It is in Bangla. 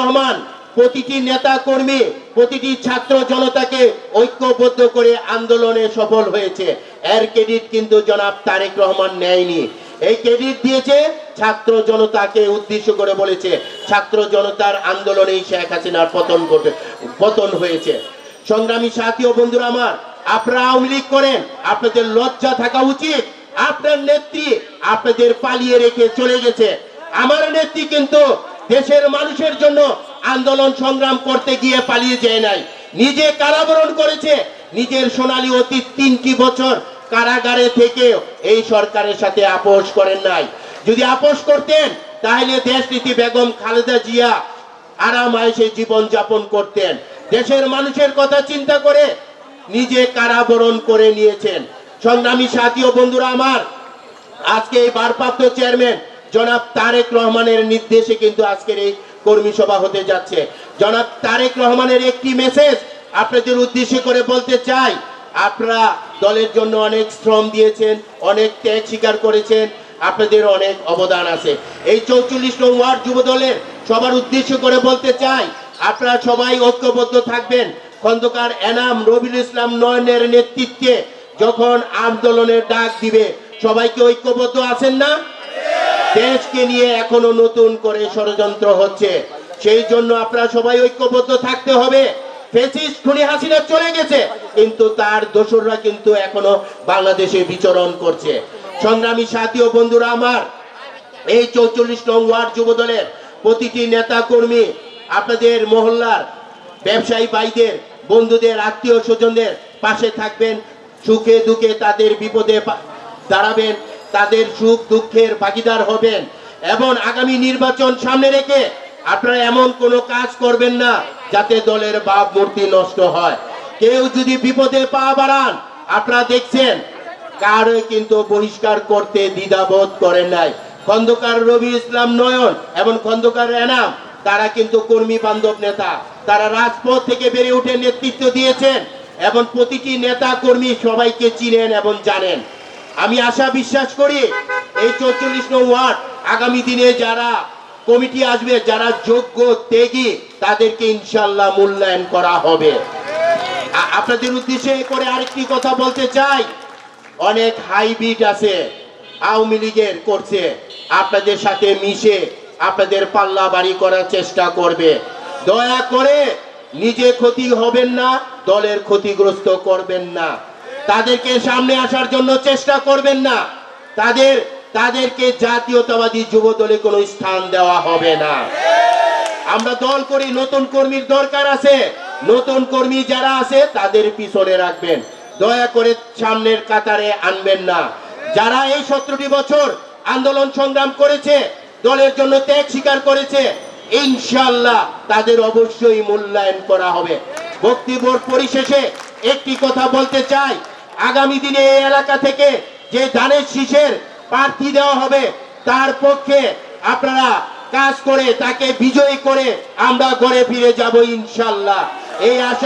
রহমান, প্রতিটি নেতা কর্মী, প্রতিটি ছাত্র জনতাকে ঐক্যবদ্ধ করে আন্দোলনে সফল হয়েছে। এর ক্রেডিট কিন্তু জনাব তারেক রহমান নেয়নি। এই ক্রেডিট দিয়েছে ছাত্র জনতাকে উদ্দেশ্য করে বলেছে, ছাত্র জনতার আন্দোলনেই শেখ হাসিনার পতন ঘটে, পতন হয়েছে। সংগ্রামী সাথী ও বন্ধুরা আমার, আপনারা আওয়ামী লীগ করেন, আপনাদের লজ্জা থাকা উচিত। আপনার নেত্রী আপনাদের পালিয়ে রেখে চলে গেছে। আমার নেত্রী কিন্তু দেশের মানুষের জন্য আন্দোলন সংগ্রাম করতে গিয়ে পালিয়ে যায় নাই। নিজে কারাবরণ করেছে, নিজের সোনালী অতীত তিনটি বছর কারাগারে থেকে এই সরকারের সাথে আপোষ করেন নাই। যদি আপোষ করতেন, তাহলে দেশ নীতি বেগম খালেদা জিয়া আরাম আয়েসে জীবন যাপন করতেন। দেশের মানুষের কথা চিন্তা করে নিজে কারাবরণ করে নিয়েছেন। সংগ্রামী সাথী বন্ধুরা আমার, আজকে এই ভারপ্রাপ্ত চেয়ারম্যান জনাব তারেক রহমানের নির্দেশে কিন্তু আজকের এই কর্মী সভা হতে যাচ্ছে। জনাব তারেক রহমানের একটি মেসেজ আপনাদের উদ্দেশ্যে করে বলতে চাই। আপনারা দলের জন্য অনেক শ্রম দিয়েছেন, অনেক ত্যাগ স্বীকার করেছেন, আপনাদের অনেক অবদান আছে। এই চৌচল্লিশ নং ওয়ার্ড যুব দলের সবার উদ্দেশ্য করে বলতে চাই, আপনারা সবাই ঐক্যবদ্ধ থাকবেন। খন্দকার এনাম রবিউল ইসলাম নয়নের নেতৃত্বে যখন আন্দোলনের ডাক দিবে, সবাইকে ঐক্যবদ্ধ আছেন না? দেশকে নিয়ে এখনও নতুন করে ষড়যন্ত্র হচ্ছে। সেই জন্য আপনারা সবাই ঐক্যবদ্ধ থাকতে হবে। ফেসিস্ট খুনি হাসিনা চলে গেছে, কিন্তু তার দোসররা কিন্তু এখনও বাংলাদেশে বিচরণ করছে। সংগ্রামী সাথী ও বন্ধুরা আমার, এই চৌচল্লিশ নং ওয়ার্ড যুব দলের প্রতিটি নেতা কর্মী আপনাদের মহল্লার ব্যবসায়ী ভাইদের, বন্ধুদের, আত্মীয় স্বজনদের পাশে থাকবেন, সুখে দুঃখে তাদের বিপদে দাঁড়াবেন। তাদের সুখ দুঃখের ভাগিদার হবেন এবং আগামী নির্বাচন সামনে রেখে আপনারা এমন কোনো কাজ করবেন না যাতে দলের ভাব মূর্তি নষ্ট হয়। কেউ যদি বিপদে পা বাড়ান, আপনারা দেখছেন কারও কিন্তু বহিষ্কার করতে দ্বিধাবোধ করেন নাই। খন্দকার রবি ইসলাম নয়ন এবং খন্দকার এনাম, তারা কিন্তু কর্মী বান্ধব নেতা। তারা রাজপথ থেকে বেড়ে উঠে নেতৃত্ব দিয়েছেন এবং প্রতিটি নেতা কর্মী সবাইকে চিনেন এবং জানেন। আমি আশা বিশ্বাস করি এই চৌচল্লিশ নং ওয়ার্ড আগামী দিনে যারা কমিটি আসবে, যারা যোগ্য ত্যাগী, তাদেরকে ইনশাল্লাহ মূল্যায়ন করা হবে। আপনাদের উদ্দেশ্যে করে আরেকটি কথা বলতে চাই। অনেক হাইব্রিড আছে, আওয়ামী লীগের করছে। আপনাদের সাথে মিশে আপনাদের পাল্লা বাড়ি করার চেষ্টা করবে। দয়া করে নিজে ক্ষতি হবেন না, দলের ক্ষতিগ্রস্ত করবেন না। তাদেরকে সামনে আসার জন্য চেষ্টা করবেন না। তাদের, তাদেরকে জাতীয়তাবাদী যুব দলে কোনো স্থান দেওয়া হবে না। আমরা দল করি, নতুন কর্মীর দরকার আছে। নতুন কর্মী যারা আছে, তাদের পিছনে রাখবেন। দয়া করে সামনের কাতারে আনবেন না। যারা এই সতেরোটি বছর আন্দোলন সংগ্রাম করেছে, দলের জন্য ত্যাগ স্বীকার করেছে ইনশাল্লাহ তাদের অবশ্যই মূল্যায়ন করা হবে। বক্তব্য পরিশেষে একটি কথা বলতে চাই। আগামী দিনে এই এলাকা থেকে যে ধানের শীষের প্রার্থী দেওয়া হবে, তার পক্ষে আপনারা কাজ করে তাকে বিজয়ী করে আমরা ঘরে ফিরে যাব ইনশাল্লাহ। এই আশা